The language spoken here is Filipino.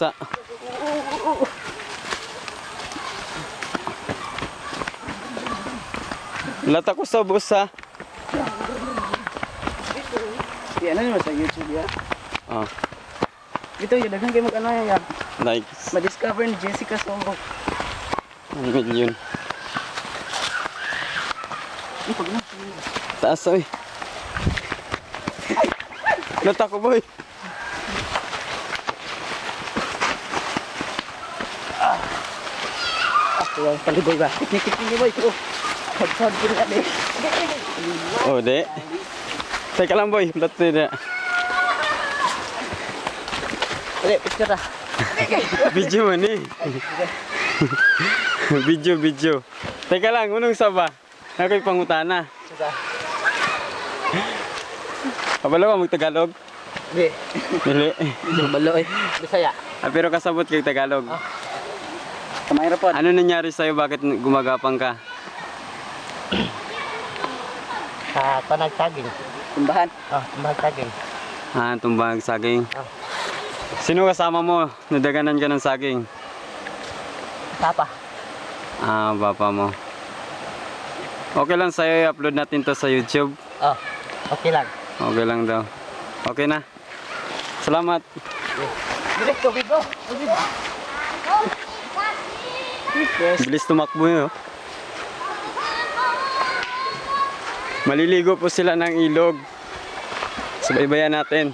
Sa Lata ko sa bus ha. Yan ano naman sa YouTube ya. Oh, Ito yung daghang kayo mag-ano yan. ya. like Ma-discover ni Jessica Soho. 1 million. Ang pag na. Taas oy. Lata ko boy. Tuwang paliboy ba? Nikit-nikit boy ko. Pag-sod ko na eh. Oh, de. Teka lang boy, lata na. Dali, picture ah. Video man eh. video, video. Teka lang, unong saba. Ako'y pangutana. Kabalo ka mag-Tagalog? Di. Dili. Hindi balo eh. Bisaya. Ah, pero kasabot kay Tagalog. Kamay rapon. Ano nangyari sa'yo? Bakit gumagapang ka? Sa tanag saging. Timbahan. Oh, timbahan saging. Ah, tumbang saging. Ah. Sino kasama mo? Nadaganan ka ng saging? Tapa. Ah, papa mo. Okay lang sa'yo, i-upload natin to sa YouTube. Oh, okay lang. Okay lang daw. Okay na. Salamat. Direct tubig ko. Yes. Bilis tumakbo yun. oh. Maliligo po sila ng ilog. Subaybayan natin.